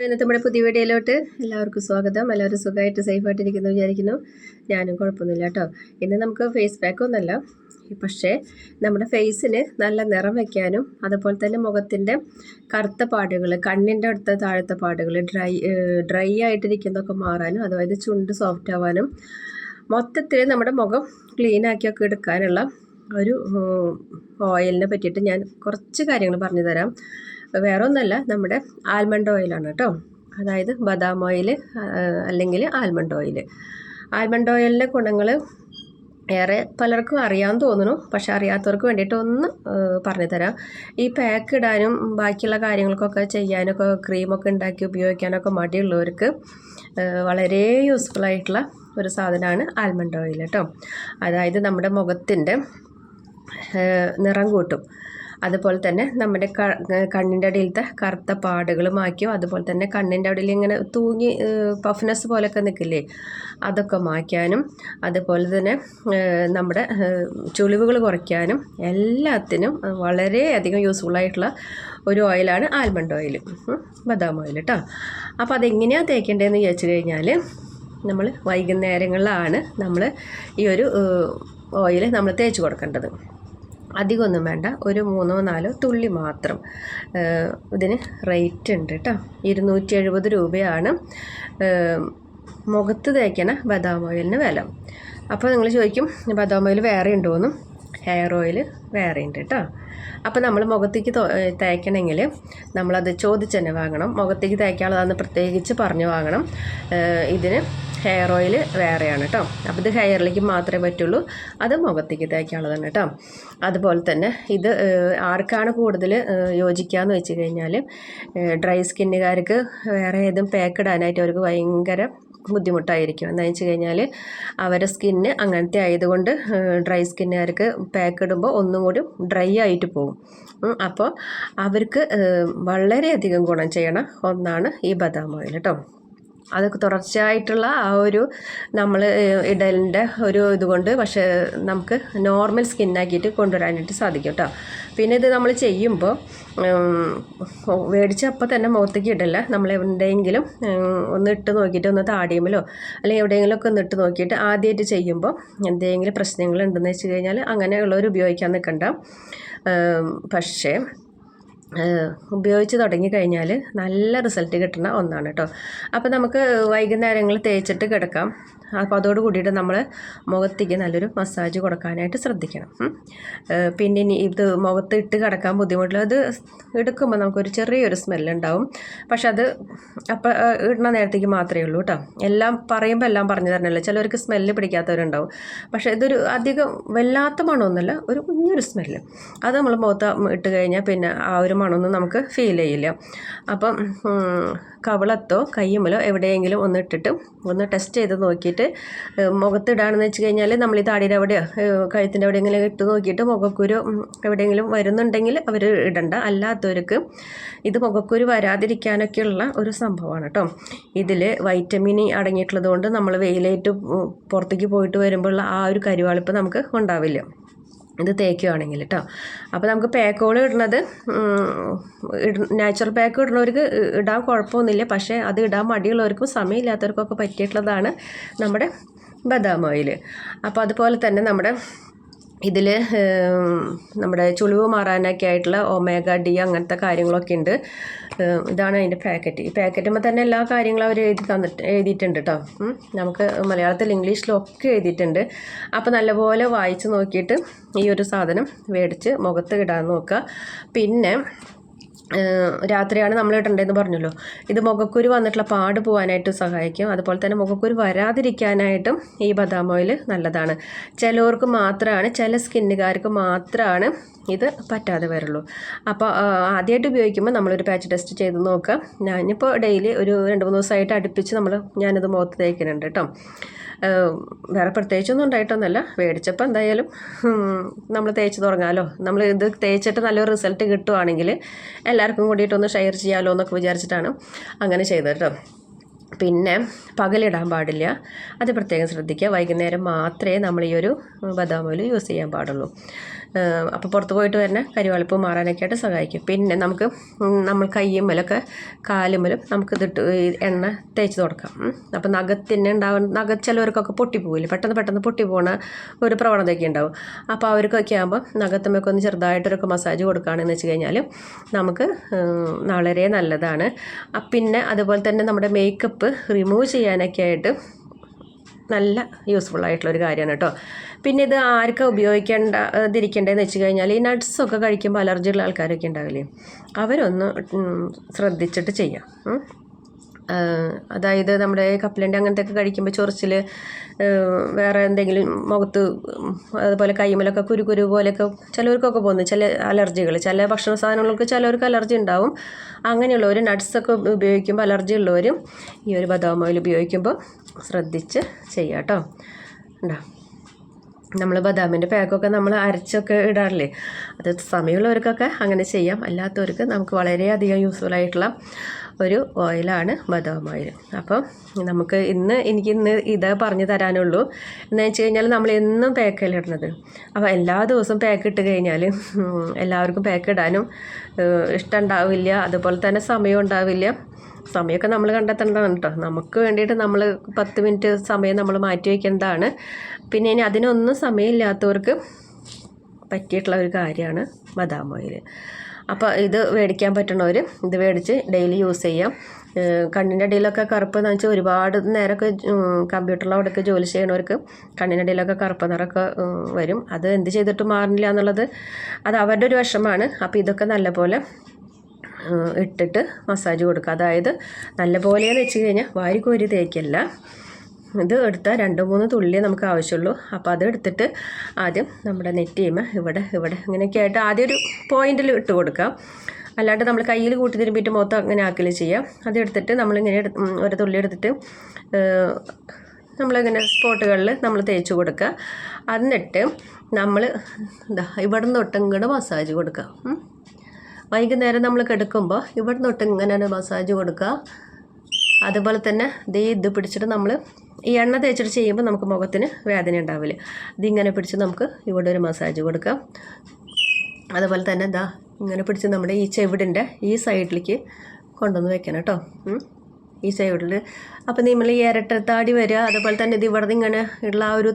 നമ്മുടെ പുതിയ വീഡിയോയിലോട്ട് എല്ലാവർക്കും സ്വാഗതം. എല്ലാവരും സുഖമായിട്ട് സേഫായിട്ടിരിക്കുന്നു വിചാരിക്കുന്നു. ഞാനും കുഴപ്പമൊന്നുമില്ല കേട്ടോ. ഇന്ന് നമുക്ക് ഫേസ് പാക്ക് ഒന്നല്ല. പക്ഷേ നമ്മുടെ ഫേസിന് നല്ല നിറം വയ്ക്കാനും അതുപോലെ തന്നെ മുഖത്തിന്റെ കറുത്ത പാടുകൾ കണ്ണിന്റെ അടുത്ത താഴത്തെ പാടുകൾ ഡ്രൈ ഡ്രൈ ആയിട്ടിരിക്കുന്നതൊക്കെ മാറാനും അതായത് ചുണ്ട് സോഫ്റ്റ് ആവാനും മൊത്തത്തിൽ നമ്മുടെ മുഖം ക്ലീൻ ആക്കിയൊക്കെ എടുക്കാനുള്ള ഒരു ഓയിലിനെ പറ്റിയിട്ട് ഞാൻ കുറച്ച് കാര്യങ്ങൾ പറഞ്ഞു തരാം വേറെ ഒന്നല്ല നമ്മുടെ ആൽമണ്ട് ഓയിലാണ് കേട്ടോ അതായത് ബദാം ഓയിൽ അല്ലെങ്കിൽ ആൽമണ്ട് ഓയിൽ ആൽമണ്ട് ഓയിലിന്റെ ഗുണങ്ങൾ ഏറെ പലർക്കും അറിയാമെന്ന് തോന്നുന്നു. പക്ഷെ അറിയാത്തവർക്ക് വേണ്ടിയിട്ട് ഒന്ന് പറഞ്ഞു തരാം ഈ പാക്ക് ഇടാനും ബാക്കിയുള്ള കാര്യങ്ങൾക്കൊക്കെ ചെയ്യാനൊക്കെ ക്രീമൊക്കെ ഉണ്ടാക്കി ഉപയോഗിക്കാനൊക്കെ മടിയുള്ളവർക്ക് വളരെ യൂസ്ഫുൾ ആയിട്ടുള്ള ഒരു സാധനമാണ് ആൽമണ്ട് ഓയിൽ കേട്ടോ അതായത് നമ്മുടെ മുഖത്തിന്റെ നിറം കൂട്ടും. അതുപോലെ തന്നെ നമ്മുടെ കണ്ണിന്റെ അടിയിലത്തെ കറുത്ത പാടുകൾ മാറ്റിയോ അതുപോലെ തന്നെ കണ്ണിന്റെ അടിയിൽ ഇങ്ങനെ തൂങ്ങി പഫ്നെസ് പോലെയൊക്കെ നിൽക്കില്ലേ? അതൊക്കെ മാറ്റാനും അതുപോലെ തന്നെ നമ്മുടെ ചുളിവുകൾ കുറയ്ക്കാനും എല്ലാത്തിനും വളരെയധികം യൂസ്ഫുൾ ആയിട്ടുള്ള ഒരു ഓയിലാണ് ആൽമണ്ട് ഓയിൽ ബദാം ഓയിൽ കേട്ടോ അപ്പോൾ അതെങ്ങനെയാണ് തേക്കേണ്ടതെന്ന് ചോദിച്ചു കഴിഞ്ഞാൽ നമ്മൾ വൈകുന്നേരങ്ങളിലാണ് നമ്മൾ ഈ ഒരു ഓയിൽ നമ്മൾ തേച്ച് കൊടുക്കേണ്ടത്. അധികമൊന്നും വേണ്ട. ഒരു മൂന്നോ നാലോ തുള്ളി മാത്രം. ഇതിന് റേറ്റ് ഉണ്ട് കേട്ടോ ഇരുന്നൂറ്റി എഴുപത് രൂപയാണ് മുഖത്ത് തേക്കണ ബദാം ഓയിലിന് വില. അപ്പോൾ നിങ്ങൾ ചോദിക്കും ബദാം ഓയിൽ വേറെ ഉണ്ടോയെന്നും ഹെയർ ഓയിൽ വേറെ ഉണ്ട് കേട്ടോ അപ്പോൾ നമ്മൾ മുഖത്തേക്ക് തേക്കണമെങ്കിൽ നമ്മളത് ചോദിച്ച് തന്നെ വാങ്ങണം. മുഖത്തേക്ക് തേക്കാനുള്ളതാണെന്ന് പ്രത്യേകിച്ച് പറഞ്ഞു വാങ്ങണം. ഇതിന് ഹെയർ ഓയിൽ വേറെയാണ് കേട്ടോ അപ്പോൾ ഇത് ഹെയറിലേക്ക് മാത്രമേ പറ്റുള്ളൂ. അത് മുഖത്തേക്ക് തേക്കാനുള്ളതാണ് കേട്ടോ അതുപോലെ തന്നെ ഇത് ആർക്കാണ് കൂടുതൽ യോജിക്കുകയെന്ന് വെച്ച് കഴിഞ്ഞാൽ ഡ്രൈ സ്കിന്നുകാർക്ക് വേറെ ഏതും പാക്ക് ഇടാനായിട്ട് അവർക്ക് ഭയങ്കര ബുദ്ധിമുട്ടായിരിക്കും. എന്താണെന്ന് വെച്ച് കഴിഞ്ഞാൽ അവരുടെ സ്കിന്ന് അങ്ങനത്തെ ആയതുകൊണ്ട് ഡ്രൈ സ്കിന്നുകാർക്ക് പാക്ക് ഇടുമ്പോൾ ഒന്നും കൂടി ഡ്രൈ ആയിട്ട് പോകും. അപ്പോൾ അവർക്ക് വളരെയധികം ഗുണം ചെയ്യണ ഒന്നാണ് ഈ ബദാം ഓയിൽ കേട്ടോ അതൊക്കെ തുടർച്ചയായിട്ടുള്ള ആ ഒരു നമ്മൾ ഇടലിന്റെ ഒരു ഇതുകൊണ്ട് പക്ഷേ നമുക്ക് നോർമൽ സ്കിന്നാക്കിയിട്ട് കൊണ്ടുവരാനായിട്ട് സാധിക്കും കേട്ടോ പിന്നെ ഇത് നമ്മൾ ചെയ്യുമ്പോൾ മേടിച്ച അപ്പം തന്നെ മുഖത്തേക്ക് ഇടല്ല. നമ്മൾ എവിടെയെങ്കിലും ഒന്ന് ഇട്ട് നോക്കിയിട്ട് ഒന്ന് താടിയുമല്ലോ അല്ലെങ്കിൽ എവിടെയെങ്കിലുമൊക്കെ ഒന്ന് ഇട്ട് നോക്കിയിട്ട് ആദ്യമായിട്ട് ചെയ്യുമ്പോൾ എന്തെങ്കിലും പ്രശ്നങ്ങൾ ഉണ്ടെന്ന് വെച്ച് കഴിഞ്ഞാൽ അങ്ങനെയുള്ളവർ ഉപയോഗിക്കാൻ നിൽക്കണ്ട പക്ഷേ ഉപയോഗിച്ച് തുടങ്ങിക്കഴിഞ്ഞാൽ നല്ല റിസൾട്ട് കിട്ടുന്ന ഒന്നാണ് കേട്ടോ അപ്പോൾ നമുക്ക് വൈകുന്നേരങ്ങളിൽ തേച്ചിട്ട് കിടക്കാം. അപ്പോൾ അതോട് കൂടിയിട്ട് നമ്മൾ മുഖത്തേക്ക് നല്ലൊരു മസാജ് കൊടുക്കാനായിട്ട് ശ്രദ്ധിക്കണം. പിന്നെ ഇനി ഇത് മുഖത്ത് ഇട്ട് കിടക്കാൻ ബുദ്ധിമുട്ടില്ല. അത് എടുക്കുമ്പോൾ നമുക്കൊരു ചെറിയൊരു സ്മെല്ലുണ്ടാവും പക്ഷെ അത് അപ്പം ഇടുന്ന നേരത്തേക്ക് മാത്രമേ ഉള്ളൂ കേട്ടോ. എല്ലാം പറയുമ്പോൾ എല്ലാം പറഞ്ഞു തരണമല്ലോ ചിലവർക്ക് സ്മെല്ല് പിടിക്കാത്തവരുണ്ടാവും. പക്ഷേ ഇതൊരു അധികം വല്ലാത്ത മണമൊന്നുമല്ല ഒരു കുഞ്ഞൊരു സ്മെല്ല് അത് നമ്മൾ മുഖത്ത് ഇട്ട് കഴിഞ്ഞാൽ പിന്നെ ആ ഒരു മണമൊന്നും നമുക്ക് ഫീൽ ചെയ്യില്ല. അപ്പം കവളത്തോ കയ്യുമലോ എവിടെയെങ്കിലും ഒന്ന് ഇട്ടിട്ട് ഒന്ന് ടെസ്റ്റ് ചെയ്ത് നോക്കിയിട്ട് മുഖത്തിടാണെന്ന് വെച്ച് കഴിഞ്ഞാൽ നമ്മൾ ഈ താടിയുടെ എവിടെയോ കഴുത്തിന്റെ എവിടെയെങ്കിലും ഇട്ട് നോക്കിയിട്ട് മുഖക്കുരു എവിടെയെങ്കിലും വരുന്നുണ്ടെങ്കിൽ അവർ ഇടണ്ട. അല്ലാത്തവർക്ക് ഇത് മുഖക്കുരു വരാതിരിക്കാനൊക്കെയുള്ള ഒരു സംഭവമാണ് കേട്ടോ ഇതിൽ വൈറ്റമിൻ അടങ്ങിയിട്ടുള്ളത് കൊണ്ട് നമ്മൾ വെയിലേറ്റ് പുറത്തേക്ക് പോയിട്ട് വരുമ്പോഴുള്ള ആ ഒരു കരുവാളിപ്പ് നമുക്ക് ഉണ്ടാവില്ല. ഇത് തേക്കുകയാണെങ്കിൽ കേട്ടോ അപ്പോൾ നമുക്ക് പാക്കുകൾ ഇടുന്നത് നാച്ചുറൽ പാക്ക് ഇടുന്നവർക്ക് ഇടാൻ കുഴപ്പമൊന്നുമില്ല. പക്ഷേ അത് ഇടാൻ മടിയുള്ളവർക്കും സമയമില്ലാത്തവർക്കൊക്കെ പറ്റിയിട്ടുള്ളതാണ് നമ്മുടെ ബദാം ഓയിൽ അപ്പോൾ അതുപോലെ തന്നെ നമ്മുടെ ഇതിൽ നമ്മുടെ ചുളിവ് മാറാനൊക്കെ ആയിട്ടുള്ള ഒമേഗ ഡി അങ്ങനത്തെ കാര്യങ്ങളൊക്കെ ഉണ്ട്. ഇതാണ് അതിന്റെ പാക്കറ്റ്. ഈ പാക്കറ്റുമ്പോൾ തന്നെ എല്ലാ കാര്യങ്ങളും അവർ എഴുതി തന്നിട്ട് എഴുതിയിട്ടുണ്ട് കേട്ടോ നമുക്ക് മലയാളത്തിൽ ഇംഗ്ലീഷിലൊക്കെ എഴുതിയിട്ടുണ്ട്. അപ്പോൾ നല്ലപോലെ വായിച്ച് നോക്കിയിട്ട് ഈ ഒരു സാധനം മേടിച്ച് മുഖത്ത് ഇടാൻ നോക്കുക. പിന്നെ രാത്രിയാണ് നമ്മൾ ഇടേണ്ടതെന്ന് പറഞ്ഞല്ലോ. ഇത് മുഖക്കുരു വന്നിട്ടുള്ള പാട് പോകാനായിട്ട് സഹായിക്കും. അതുപോലെ തന്നെ മുഖക്കുരു വരാതിരിക്കാനായിട്ടും ഈ ബദാം ഓയിൽ നല്ലതാണ്. ചിലവർക്ക് മാത്രമാണ് ചില സ്കിന്നുകാർക്ക് മാത്രമാണ് ഇത് പറ്റാതെ വരുള്ളൂ. അപ്പോൾ ആദ്യമായിട്ട് ഉപയോഗിക്കുമ്പോൾ നമ്മളൊരു പാച്ച് ടെസ്റ്റ് ചെയ്ത് നോക്കുക. ഞാനിപ്പോൾ ഡെയിലി ഒരു രണ്ട് മൂന്ന് ദിവസമായിട്ട് അടുപ്പിച്ച് നമ്മൾ ഞാനത് മുഖത്ത് തേക്കുന്നുണ്ട് കേട്ടോ. വേറെ പ്രത്യേകിച്ചൊന്നും ഉണ്ടായിട്ടൊന്നുമല്ല. മേടിച്ചപ്പോൾ എന്തായാലും നമ്മൾ തേച്ച് തുടങ്ങാമല്ലോ നമ്മൾ ഇത് തേച്ചിട്ട് നല്ലൊരു റിസൾട്ട് കിട്ടുവാണെങ്കിൽ എല്ലാവർക്കും കൂടിയിട്ടൊന്ന് ഷെയർ ചെയ്യാമല്ലോ എന്നൊക്കെ വിചാരിച്ചിട്ടാണ് അങ്ങനെ ചെയ്തത് കേട്ടോ പിന്നെ പകലിടാൻ പാടില്ല. അത് പ്രത്യേകം ശ്രദ്ധിക്കുക. വൈകുന്നേരം മാത്രമേ നമ്മൾ ഈ ഒരു ബദാം ഓയിൽ യൂസ് ചെയ്യാൻ പാടുള്ളൂ. അപ്പോൾ പുറത്ത് പോയിട്ട് തന്നെ കരിവാളിപ്പ് മാറാനൊക്കെ ആയിട്ട് സഹായിക്കും. പിന്നെ നമുക്ക് നമ്മൾ കയ്യുമ്മലൊക്കെ കാലുമ്മലും നമുക്ക് ഇതിട്ട് എണ്ണ തേച്ച് തുടക്കാം. അപ്പോൾ നഖത്തിന് ഉണ്ടാവുന്ന നഖ ചിലവർക്കൊക്കെ പൊട്ടിപ്പോവില്ല? പെട്ടെന്ന് പെട്ടെന്ന് പൊട്ടിപ്പോണ ഒരു പ്രവണതയൊക്കെ ഉണ്ടാവും. അപ്പോൾ അവർക്കൊക്കെ ആകുമ്പോൾ നഖത്തുമ്മൊക്കെ ഒന്ന് ചെറുതായിട്ടൊരൊക്കെ മസാജ് കൊടുക്കുകയാണെന്ന് വെച്ച് കഴിഞ്ഞാൽ നമുക്ക് വളരെ നല്ലതാണ്. പിന്നെ അതുപോലെ തന്നെ നമ്മുടെ മേക്കപ്പ് റിമൂവ് ചെയ്യാനൊക്കെ ആയിട്ട് നല്ല യൂസ്ഫുൾ ആയിട്ടുള്ള ഒരു കാര്യമാണ് കേട്ടോ പിന്നെ ഇത് ആർക്കാ ഉപയോഗിക്കേണ്ട ഇതിരിക്കേണ്ടതെന്ന് വെച്ച് കഴിഞ്ഞാൽ ഈ നട്ട്സൊക്കെ കഴിക്കുമ്പോൾ അലർജിയുള്ള ആൾക്കാരൊക്കെ ഉണ്ടാവില്ലേ? അവരൊന്ന് ശ്രദ്ധിച്ചിട്ട് ചെയ്യാം. അതായത് നമ്മുടെ കപ്പലണ്ടി അങ്ങനത്തെ ഒക്കെ കഴിക്കുമ്പോൾ ചൊറിച്ചിൽ വേറെ എന്തെങ്കിലും മുഖത്ത് അതുപോലെ കൈമലൊക്കെ കുരു കുരു പോലെയൊക്കെ ചിലവർക്കൊക്കെ പോകുന്നു. ചില അലർജികൾ ചില ഭക്ഷണ സാധനങ്ങൾക്ക് ചിലവർക്ക് അലർജി ഉണ്ടാവും. അങ്ങനെയുള്ളവർ നട്ട്സൊക്കെ ഉപയോഗിക്കുമ്പോൾ അലർജി ഉള്ളവരും ഈ ഒരു ബദാം ഓയിൽ ഉപയോഗിക്കുമ്പോൾ ശ്രദ്ധിച്ച് ചെയ്യാം കേട്ടോ ഉണ്ടോ നമ്മൾ ബദാമിന്റെ പാക്കൊക്കെ നമ്മൾ അരച്ചൊക്കെ ഇടാറില്ലേ? അത് സമയമുള്ളവർക്കൊക്കെ അങ്ങനെ ചെയ്യാം. അല്ലാത്തവർക്ക് നമുക്ക് വളരെയധികം യൂസ്ഫുൾ ആയിട്ടുള്ള ഒരു ഓയിലാണ് ബദാം ഓയിൽ അപ്പം നമുക്ക് ഇന്ന് എനിക്ക് ഇന്ന് ഇതേ പറഞ്ഞു തരാനുള്ളൂ. എന്ന് വെച്ച് കഴിഞ്ഞാൽ നമ്മൾ എന്നും പാക്കല്ല ഇടുന്നത്. അപ്പോൾ എല്ലാ ദിവസവും പാക്ക് ഇട്ട് കഴിഞ്ഞാൽ എല്ലാവർക്കും പാക്ക് ഇടാനും ഇഷ്ടം ഉണ്ടാവില്ല. അതുപോലെ തന്നെ സമയം ഉണ്ടാവില്ല. സമയമൊക്കെ നമ്മൾ കണ്ടെത്തേണ്ടതാണ് കേട്ടോ നമുക്ക് വേണ്ടിയിട്ട് നമ്മൾ പത്ത് മിനിറ്റ് സമയം നമ്മൾ മാറ്റി വയ്ക്കേണ്ടതാണ്. പിന്നെ ഇനി അതിനൊന്നും സമയമില്ലാത്തവർക്ക് പറ്റിയിട്ടുള്ള ഒരു കാര്യമാണ് ബദാം ഓയിൽ. അപ്പോൾ ഇത് മേടിക്കാൻ പറ്റണവർ ഇത് മേടിച്ച് ഡെയിലി യൂസ് ചെയ്യാം. കണ്ണിന്റെ അടിയിലൊക്കെ കറുപ്പ് എന്ന് വെച്ചാൽ ഒരുപാട് നേരമൊക്കെ കമ്പ്യൂട്ടറിൽ അവിടെയൊക്കെ ജോലി ചെയ്യണവർക്ക് കണ്ണിന്റെ ഇടയിലൊക്കെ കറുപ്പ് നിറമൊക്കെ വരും. അത് എന്ത് ചെയ്തിട്ട് മാറുന്നില്ല എന്നുള്ളത് അത് അവരുടെ ഒരു വിഷമാണ് അപ്പോൾ ഇതൊക്കെ നല്ലപോലെ ഇട്ടിട്ട് മസാജ് കൊടുക്കുക. അതായത് നല്ലപോലെയെന്ന് വെച്ച് കഴിഞ്ഞാൽ വാരിക്കോരി തേക്കല്ല. ഇത് എടുത്താൽ രണ്ട് മൂന്ന് തുള്ളി നമുക്ക് ആവശ്യമുള്ളൂ. അപ്പോൾ അത് എടുത്തിട്ട് ആദ്യം നമ്മുടെ നെറ്റിയുമ ഇവിടെ ഇവിടെ ഇങ്ങനെയൊക്കെ ആയിട്ട് ആദ്യം ഒരു പോയിന്റിൽ ഇട്ട് കൊടുക്കാം അല്ലാണ്ട് നമ്മൾ കയ്യിൽ കൂട്ടി തിരുമ്പിയിട്ട് മൊത്തം അങ്ങനെ ആക്കൽ ചെയ്യാം. അതെടുത്തിട്ട് നമ്മളിങ്ങനെ ഒരു തുള്ളി എടുത്തിട്ട് നമ്മളിങ്ങനെ സ്പോട്ടുകളിൽ നമ്മൾ തേച്ച് കൊടുക്കുക. എന്നിട്ട് നമ്മൾ എന്താ ഇവിടെ നിന്ന് തൊട്ട് മസാജ് കൊടുക്കുക. വൈകുന്നേരം നമ്മൾ കിടക്കുമ്പോൾ ഇവിടെ തൊട്ട് ഇങ്ങനെ മസാജ് കൊടുക്കുക അതുപോലെ തന്നെ ദേ ഇത് പിടിച്ചിട്ട് നമ്മൾ ഈ എണ്ണ തേച്ചിട്ട് ചെയ്യുമ്പോൾ നമുക്ക് മുഖത്തിന് വേദന ഉണ്ടാവില്ല. ഇതിങ്ങനെ പിടിച്ച് നമുക്ക് ഇവിടെ ഒരു മസാജ് കൊടുക്കാം. അതുപോലെ തന്നെ ദാ ഇങ്ങനെ പിടിച്ച് നമ്മുടെ ഈ ചെവിടിന്റെ ഈ സൈഡിലേക്ക് കൊണ്ടുവന്ന് വെക്കണം കേട്ടോ. ഈ സൈഡിൽ അപ്പം നമ്മൾ ഈ ഇരട്ടത്താടി വരിക അതുപോലെ തന്നെ ഇത് ഇവിടെ ഇങ്ങനെ ഉള്ള ആ ഒരു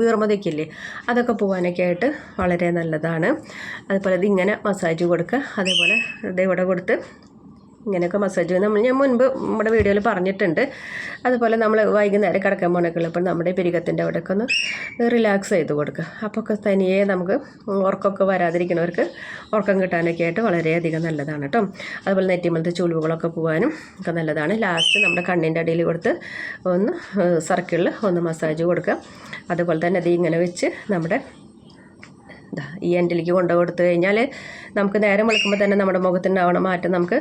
വീർമതയ്ക്കില്ലേ അതൊക്കെ പോകാനൊക്കെ ആയിട്ട് വളരെ നല്ലതാണ്. അതുപോലെ ഇതിങ്ങനെ മസാജ് കൊടുക്കുക അതേപോലെ ഇത് ഇവിടെ കൊടുത്ത് ഇങ്ങനെയൊക്കെ മസാജ് നമ്മൾ ഞാൻ മുൻപ് നമ്മുടെ വീഡിയോയിൽ പറഞ്ഞിട്ടുണ്ട്. അതുപോലെ നമ്മൾ വൈകുന്നേരം കിടക്കാൻ പോണൊക്കെ ഇപ്പോൾ നമ്മുടെ പിരികത്തിന്റെ അവിടെയൊക്കെ ഒന്ന് റിലാക്സ് ചെയ്ത് കൊടുക്കുക അപ്പോൾ ഒക്കെ തനിയെ നമുക്ക് ഉറക്കമൊക്കെ വരാതിരിക്കുന്നവർക്ക് ഉറക്കം കിട്ടാനൊക്കെ ആയിട്ട് വളരെയധികം നല്ലതാണ് കേട്ടോ. അതുപോലെ നെറ്റിമലത്തെ ചുളിവുകളൊക്കെ പോകാനും ഒക്കെ നല്ലതാണ്. ലാസ്റ്റ് നമ്മുടെ കണ്ണിന്റെ അടിയിൽ കൊടുത്ത് ഒന്ന് സർക്കിളിൽ ഒന്ന് മസാജ് കൊടുക്കുക അതുപോലെ തന്നെ അത് ഇങ്ങനെ വെച്ച് നമ്മുടെ ഈ എൻഡിലേക്ക് കൊണ്ടു കൊടുത്തു കഴിഞ്ഞാൽ നമുക്ക് നേരം വിളിക്കുമ്പോൾ തന്നെ നമ്മുടെ മുഖത്തുണ്ടാവണ മാറ്റം നമുക്ക്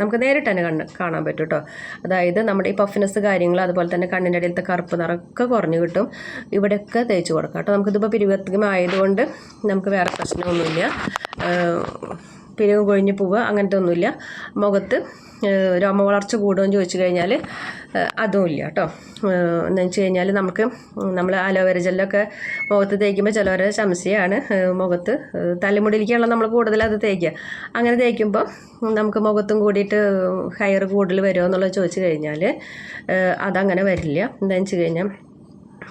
നമുക്ക് നേരിട്ട് തന്നെ കണ്ണ് കാണാൻ പറ്റും കേട്ടോ അതായത് നമ്മുടെ ഈ പഫ്നെസ് കാര്യങ്ങൾ അതുപോലെ തന്നെ കണ്ണിന്റെ ഇടയിലത്തെ കറുപ്പ് നിറമൊക്കെ കുറഞ്ഞു കിട്ടും. ഇവിടെയൊക്കെ തേച്ച് കൊടുക്കാം കേട്ടോ നമുക്കിതിപ്പോൾ പിരിവത്തികമായതുകൊണ്ട് നമുക്ക് വേറെ പ്രശ്നമൊന്നുമില്ല. പിരിവ് കൊഴിഞ്ഞ് പോവുക അങ്ങനത്തെ ഒന്നുമില്ല മുഖത്ത് രോമ വളർച്ച കൂടുമെന്ന് ചോദിച്ചു കഴിഞ്ഞാൽ അതുമില്ല കേട്ടോ. എന്ന് വെച്ച് കഴിഞ്ഞാൽ നമുക്ക് നമ്മൾ അലോവേര ജെല്ലൊക്കെ മുഖത്ത് തേക്കുമ്പോൾ ചിലവരെ ഏഹ്, മുഖത്ത് തലമുടിയിലേക്കാണല്ലോ നമ്മൾ കൂടുതൽ അത് തേക്കുക അങ്ങനെ തേക്കുമ്പോൾ നമുക്ക് മുഖത്തും കൂടിയിട്ട് ഹയർ കൂടുതൽ വരുമോ എന്നുള്ളത് ചോദിച്ചു കഴിഞ്ഞാൽ അതങ്ങനെ വരില്ല. എന്താണെന്ന് വെച്ച് കഴിഞ്ഞാൽ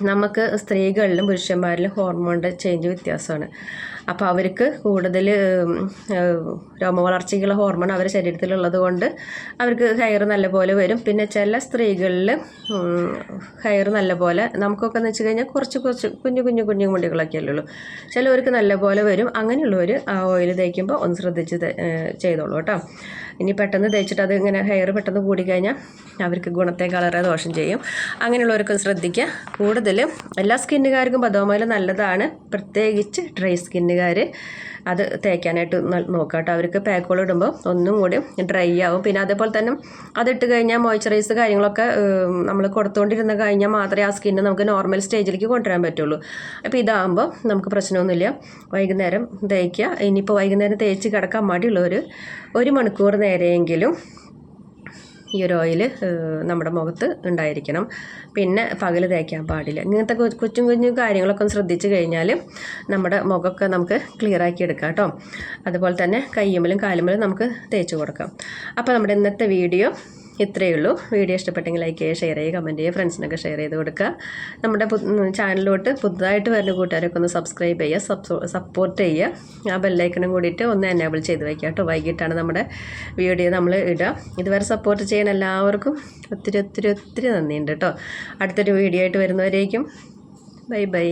നമുക്ക് സ്ത്രീകളിലും പുരുഷന്മാരിലും ഹോർമോണിന്റെ ചേഞ്ച് വ്യത്യാസമാണ്. അപ്പോൾ അവർക്ക് കൂടുതൽ രോമവളർച്ചയ്ക്കുള്ള ഹോർമോൺ അവരുടെ ശരീരത്തിലുള്ളത് കൊണ്ട് അവർക്ക് ഹെയർ നല്ലപോലെ വരും. പിന്നെ ചില സ്ത്രീകളിൽ ഹെയർ നല്ലപോലെ നമുക്കൊക്കെ എന്ന് വെച്ച് കഴിഞ്ഞാൽ കുറച്ച് കുറച്ച് കുഞ്ഞു കുഞ്ഞു കുഞ്ഞു മുടികളൊക്കെ അല്ലേ ഉള്ളൂ. ചിലവർക്ക് നല്ലപോലെ വരും. അങ്ങനെയുള്ളവർ ആ ഓയിൽ തേക്കുമ്പോൾ ഒന്ന് ശ്രദ്ധിച്ച് ചെയ്തോളൂ കേട്ടോ. ഇനി പെട്ടെന്ന് തേച്ചിട്ട് അത് ഇങ്ങനെ ഹെയർ പെട്ടെന്ന് കൂടിക്കഴിഞ്ഞാൽ അവർക്ക് ഗുണത്തെ കളറെ ദോഷം ചെയ്യും. അങ്ങനെയുള്ളവർക്ക് ശ്രദ്ധിക്കുക. കൂടുതൽ എല്ലാ സ്കിന്നുകാർക്കും ബദോമയിൽ നല്ലതാണ്. പ്രത്യേകിച്ച് ഡ്രൈ സ്കിന്നുകാർ അത് തേക്കാനായിട്ട് നോക്കുക കേട്ടോ. അവർക്ക് പാക്കുകൾ ഇടുമ്പോൾ ഒന്നും കൂടി ഡ്രൈ ആവും. പിന്നെ അതേപോലെ തന്നെ അതിട്ട് കഴിഞ്ഞാൽ മോയ്സ്ചറൈസ് കാര്യങ്ങളൊക്കെ നമ്മൾ കൊടുത്തുകൊണ്ടിരുന്ന കഴിഞ്ഞാൽ മാത്രമേ ആ സ്കിന്ന് നമുക്ക് നോർമൽ സ്റ്റേജിലേക്ക് കൊണ്ടുവരാൻ പറ്റുള്ളൂ. അപ്പോൾ ഇതാകുമ്പോൾ നമുക്ക് പ്രശ്നമൊന്നുമില്ല. വൈകുന്നേരം തേക്കുക ഇനിയിപ്പോൾ വൈകുന്നേരം തേച്ച് കിടക്കാൻ മടിയുള്ളവർ ഒരു മണിക്കൂർ നേരെയെങ്കിലും ഈ ഒരു ഓയിൽ നമ്മുടെ മുഖത്ത് ഉണ്ടായിരിക്കണം. പിന്നെ പകൽ തേക്കാൻ പാടില്ല. ഇങ്ങനത്തെ കൊച്ചും കുഞ്ഞു കാര്യങ്ങളൊക്കെ ഒന്ന് ശ്രദ്ധിച്ചു കഴിഞ്ഞാൽ നമ്മുടെ മുഖമൊക്കെ നമുക്ക് ക്ലിയർ ആക്കി എടുക്കാം കേട്ടോ. അതുപോലെ തന്നെ കയ്യുമ്മലും കാലുമ്മലും നമുക്ക് തേച്ച് കൊടുക്കാം. അപ്പോൾ നമ്മുടെ ഇന്നത്തെ വീഡിയോ ഇത്രയേ ഉള്ളൂ വീഡിയോ ഇഷ്ടപ്പെട്ടെങ്കിൽ ലൈക്ക് ചെയ്യുക ഷെയർ ചെയ്യുക കമന്റ് ചെയ്യുക ഫ്രണ്ട്സിനൊക്കെ ഷെയർ ചെയ്ത് കൊടുക്കുക. നമ്മുടെ ചാനലിലോട്ട് പുതുതായിട്ട് വരുന്ന കൂട്ടുകാരൊക്കെ ഒന്ന് സബ്സ്ക്രൈബ് ചെയ്യുക സപ്പോർട്ട് ചെയ്യുക. ആ ബെല്ലൈക്കണും കൂടിയിട്ട് ഒന്ന് എനേബിൾ ചെയ്ത് വയ്ക്കുക കേട്ടോ. വൈകിട്ടാണ് നമ്മുടെ വീഡിയോ നമ്മൾ ഇടുക. ഇതുവരെ സപ്പോർട്ട് ചെയ്യാൻ എല്ലാവർക്കും ഒത്തിരി ഒത്തിരി ഒത്തിരി നന്ദിയുണ്ട് കേട്ടോ. അടുത്തൊരു വീഡിയോ ആയിട്ട് വരുന്നവരേക്കും. Bye bye